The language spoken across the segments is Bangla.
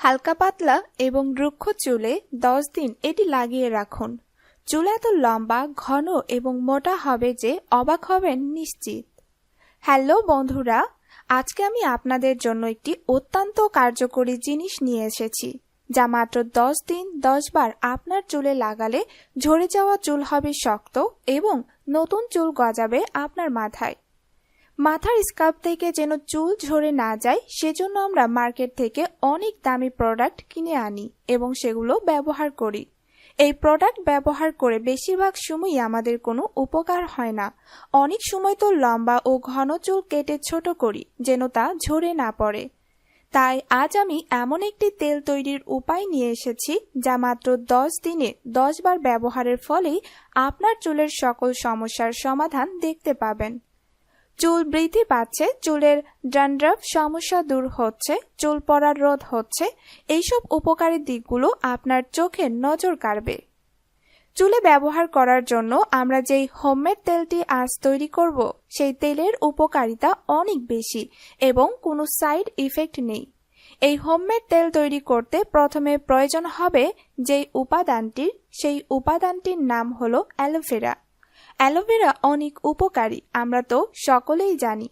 হালকা পাতলা এবং রুক্ষ চুলে দশ দিন এটি লাগিয়ে রাখুন। চুল এত লম্বা, ঘন এবং মোটা হবে যে অবাক হবেন নিশ্চিত। হ্যালো বন্ধুরা, আজকে আমি আপনাদের জন্য একটি অত্যন্ত কার্যকরী জিনিস নিয়ে এসেছি, যা মাত্র দশ দিন দশ বার আপনার চুলে লাগালে ঝরে যাওয়া চুল হবে শক্ত এবং নতুন চুল গজাবে আপনার মাথায়। মাথার স্কাল্প থেকে যেন চুল ঝরে না যায়, সেজন্য আমরা মার্কেট থেকে অনেক দামি প্রোডাক্ট কিনে আনি এবং সেগুলো ব্যবহার করি। এই প্রোডাক্ট ব্যবহার করে বেশিরভাগ সময়ই আমাদের কোনো উপকার হয় না। অনেক সময় তো লম্বা ও ঘন চুল কেটে ছোট করি, যেন তা ঝরে না পড়ে। তাই আজ আমি এমন একটি তেল তৈরির উপায় নিয়ে এসেছি, যা মাত্র দশ দিনে দশ বার ব্যবহারের ফলেই আপনার চুলের সকল সমস্যার সমাধান দেখতে পাবেন। চুল বৃদ্ধি পাচ্ছে, চুলের ড্যান্ড্রাফ সমস্যা দূর হচ্ছে, চুল পড়ার রোধ হচ্ছে, এইসব উপকারী দিকগুলো আপনার চোখে নজর কাড়বে। চুলে ব্যবহার করার জন্য আমরা যেই হোমমেড তেলটি আজ তৈরি করব, সেই তেলের উপকারিতা অনেক বেশি এবং কোনো সাইড ইফেক্ট নেই। এই হোমমেড তেল তৈরি করতে প্রথমে প্রয়োজন হবে যেই উপাদানটির, সেই উপাদানটির নাম হলো অ্যালোভেরা। অ্যালোভেরা অনেক উপকারী, আমরা তো সকলেই জানি।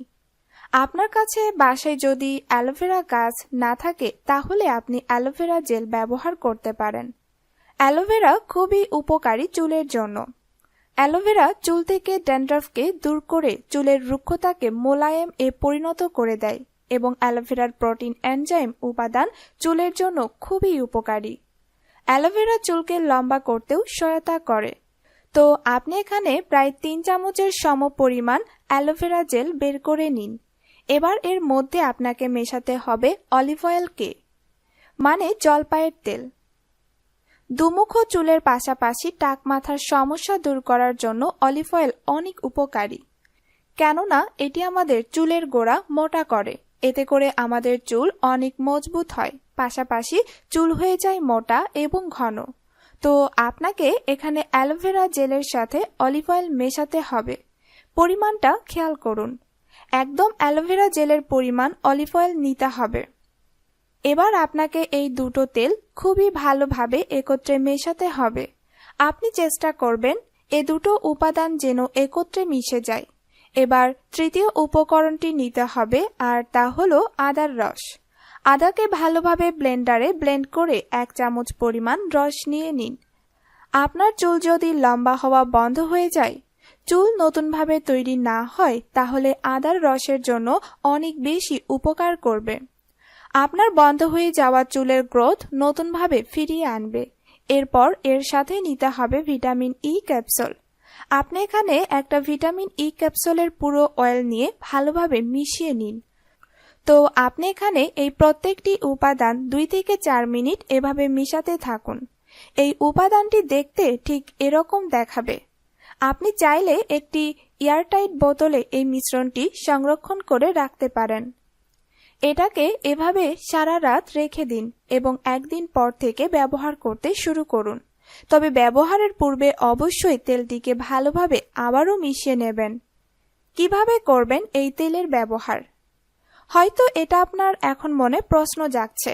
আপনার কাছে বাসায় যদি অ্যালোভেরা গাছ না থাকে, তাহলে আপনি অ্যালোভেরা জেল ব্যবহার করতে পারেন। অ্যালোভেরা খুবই উপকারী চুলের জন্য। অ্যালোভেরা চুল থেকে ড্যান্ড্রাফকে দূর করে চুলের রুক্ষতাকে মোলায়েম এ পরিণত করে দেয় এবং অ্যালোভেরার প্রোটিন এনজাইম উপাদান চুলের জন্য খুবই উপকারী। অ্যালোভেরা চুলকে লম্বা করতেও সহায়তা করে। তো আপনি এখানে প্রায় তিন চামচের সম পরিমাণ অ্যালোভেরা জেল বের করে নিন। এবার এর মধ্যে আপনাকে মেশাতে হবে অলিভ অয়েলকে মানে জলপাইয়ের তেল। দুমুখ চুলের পাশাপাশি টাক মাথার সমস্যা দূর করার জন্য অলিভ অয়েল অনেক উপকারী। কেননা এটি আমাদের চুলের গোড়া মোটা করে, এতে করে আমাদের চুল অনেক মজবুত হয়, পাশাপাশি চুল হয়ে যায় মোটা এবং ঘন। তো আপনাকে এখানে অ্যালোভেরা জেলের সাথে অলিভ অয়েল মেশাতে হবে। পরিমাণটা খেয়াল করুন। একদম অ্যালোভেরা জেলের পরিমাণ অলিভ অয়েল নিতে হবে। এবার আপনাকে এই দুটো তেল খুবই ভালোভাবে একত্রে মেশাতে হবে। আপনি চেষ্টা করবেন এ দুটো উপাদান যেন একত্রে মিশে যায়। এবার তৃতীয় উপকরণটি নিতে হবে, আর তা হলো আদার রস। আদাকে ভালোভাবে ব্লেন্ডারে ব্লেন্ড করে এক চামচ পরিমাণ রস নিয়ে নিন। আপনার চুল যদি লম্বা হওয়া বন্ধ হয়ে যায়, চুল নতুনভাবে তৈরি না হয়, তাহলে আদার রসের জন্য অনেক বেশি উপকার করবে। আপনার বন্ধ হয়ে যাওয়া চুলের গ্রোথ নতুনভাবে ফিরিয়ে আনবে। এরপর এর সাথে নিতে হবে ভিটামিন ই ক্যাপসুল। আপনি এখানে একটা ভিটামিন ই ক্যাপসুলের পুরো অয়েল নিয়ে ভালোভাবে মিশিয়ে নিন। তো আপনি এখানে এই প্রত্যেকটি উপাদান দুই থেকে চার মিনিট এভাবে মিশাতে থাকুন। এই উপাদানটি দেখতে ঠিক এরকম দেখাবে। আপনি চাইলে একটি এয়ারটাইট বোতলে এই মিশ্রণটি সংরক্ষণ করে রাখতে পারেন। এটাকে এভাবে সারা রাত রেখে দিন এবং একদিন পর থেকে ব্যবহার করতে শুরু করুন। তবে ব্যবহারের পূর্বে অবশ্যই তেলটিকে ভালোভাবে আবারও মিশিয়ে নেবেন। কীভাবে করবেন এই তেলের ব্যবহার? হয়তো এটা আপনার এখন মনে প্রশ্ন জাগছে।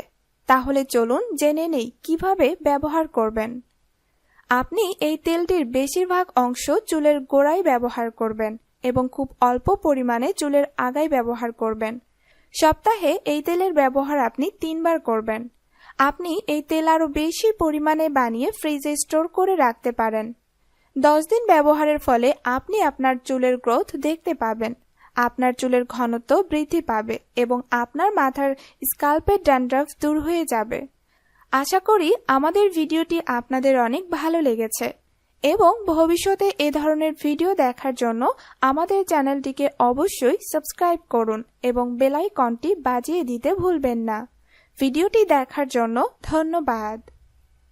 তাহলে চলুন জেনে নেই কীভাবে ব্যবহার করবেন। আপনি এই তেলটির বেশিরভাগ অংশ চুলের গোড়ায় ব্যবহার করবেন এবং খুব অল্প পরিমাণে চুলের আগায় ব্যবহার করবেন। সপ্তাহে এই তেলের ব্যবহার আপনি তিনবার করবেন। আপনি এই তেল আরও বেশি পরিমাণে বানিয়ে ফ্রিজে স্টোর করে রাখতে পারেন। দশ দিন ব্যবহারের ফলে আপনি আপনার চুলের গ্রোথ দেখতে পাবেন। আপনার চুলের ঘনত্ব বৃদ্ধি পাবে এবং আপনার মাথার স্কাল্পের ড্যান্ড্রাফ দূর হয়ে যাবে। আশা করি আমাদের ভিডিওটি আপনাদের অনেক ভালো লেগেছে এবং ভবিষ্যতে এ ধরনের ভিডিও দেখার জন্য আমাদের চ্যানেলটিকে অবশ্যই সাবস্ক্রাইব করুন এবং বেলাইকনটি বাজিয়ে দিতে ভুলবেন না। ভিডিওটি দেখার জন্য ধন্যবাদ।